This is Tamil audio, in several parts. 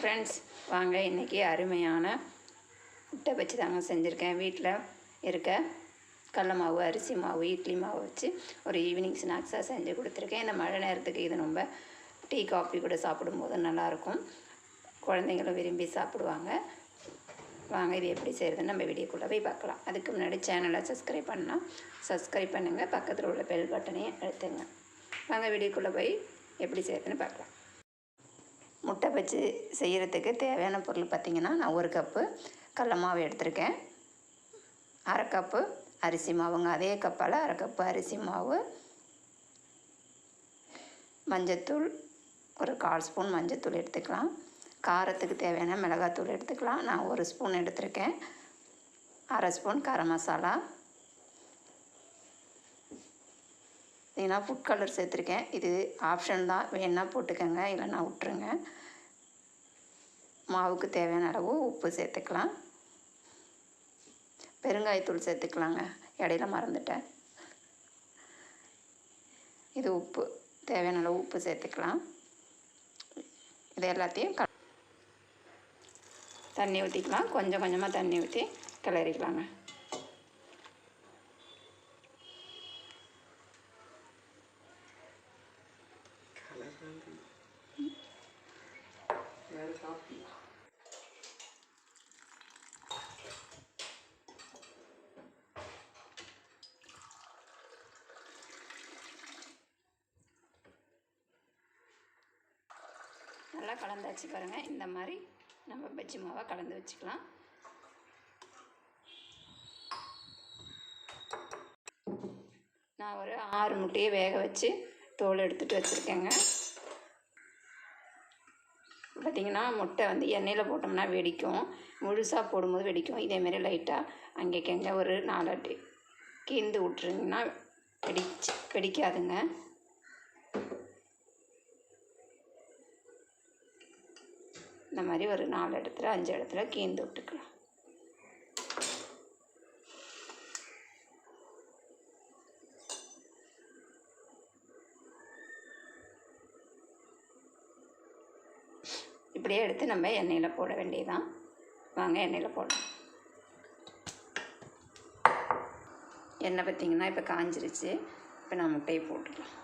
ஃப்ரெண்ட்ஸ் வாங்க இன்றைக்கி அருமையான முட்டை வச்சு தாங்க செஞ்சுருக்கேன். வீட்டில் இருக்க கடல மாவு அரிசி மாவு இட்லி மாவு வச்சு ஒரு ஈவினிங் ஸ்நாக்ஸாக செஞ்சு கொடுத்துருக்கேன். இந்த மழை நேரத்துக்கு இது ரொம்ப டீ காஃபி கூட சாப்பிடும்போது நல்லாயிருக்கும். குழந்தைங்களும் விரும்பி சாப்பிடுவாங்க. வாங்க இது எப்படி செய்கிறதுன்னு நம்ம வீடியோக்குள்ளே போய் பார்க்கலாம். அதுக்கு முன்னாடி சேனலை சப்ஸ்கிரைப் பண்ணால் சப்ஸ்கிரைப் பண்ணுங்கள் பக்கத்தில் உள்ள பெல் பட்டனையும் அழுத்துங்க. வாங்க வீடியோக்குள்ளே போய் எப்படி செய்கிறதுன்னு பார்க்கலாம். முட்டை வச்சு செய்கிறதுக்கு தேவையான பொருள் பார்த்திங்கன்னா நான் ஒரு கப்பு கடல மாவு எடுத்திருக்கேன். அரை கப்பு அரிசி மாவுங்க. அதே கப்பால் அரை கப்பு அரிசி மாவு மஞ்சத்தூள் ஒரு கால் ஸ்பூன் மஞ்சத்தூள் எடுத்துக்கலாம். காரத்துக்கு தேவையான மிளகாத்தூள் எடுத்துக்கலாம். நான் ஒரு ஸ்பூன் எடுத்திருக்கேன். அரை ஸ்பூன் கரம் மசாலா. பார்த்தீங்கன்னா ஃபுட் கலர் சேர்த்துருக்கேன். இது ஆப்ஷன் தான். வேணால் போட்டுக்கோங்க இல்லைன்னா விட்ருங்க மாவுக்கு தேவையான அளவு உப்பு சேர்த்துக்கலாம். பெருங்காயத்தூள் சேர்த்துக்கலாங்க. இடையில மறந்துட்டேன். இது உப்பு. தேவையான அளவு உப்பு சேர்த்துக்கலாம். இது எல்லாத்தையும் க தண்ணி ஊற்றிக்கலாம் கொஞ்சம் கொஞ்சமாக தண்ணி ஊற்றி கிளறிக்கலாங்க. நல்லா கலந்தாச்சு பாருங்கள் இந்த மாதிரி நம்ம பஜ்ஜி மாவை கலந்து வச்சுக்கலாம். நான் ஒரு ஆறு முட்டையை வேக வச்சு தோல் எடுத்துகிட்டு வச்சுருக்கேங்க. பார்த்திங்கன்னா முட்டை வந்து எண்ணெயில் போட்டோம்னா வெடிக்கும். முழுசாக போடும்போது வெடிக்கும். இதேமாரி லைட்டாக அங்கே அங்கேக்கங்க ஒரு நாலாட்டி கீந்து விட்ருங்கன்னா வெடிச்சு வெடிக்காதுங்க. இந்த மாதிரி ஒரு நாலு இடத்துல அஞ்சு இடத்துல கீந்து விட்டுக்கலாம். இப்படியே எடுத்து நம்ம எண்ணெயில் போட வேண்டியதான் வாங்க எண்ணெயில் போடலாம். எண்ணெய் பார்த்திங்கன்னா இப்போ காஞ்சிருச்சு. இப்போ நான் முட்டையை போட்டுக்கலாம்.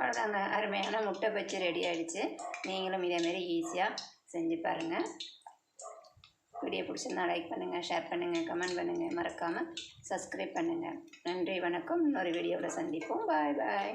அவ்வளோதாங்க. அருமையான முட்டை பச்சி ரெடி ஆகிடுச்சு நீங்களும் இதேமாரி ஈஸியாக செஞ்சு பாருங்கள் வீடியோ பிடிச்சிருந்தா லைக் பண்ணுங்கள் ஷேர் பண்ணுங்கள் கமெண்ட் பண்ணுங்கள் மறக்காமல் சப்ஸ்கிரைப் பண்ணுங்கள் நன்றி வணக்கம். இன்னொரு வீடியோவில் சந்திப்போம். பாய் பாய்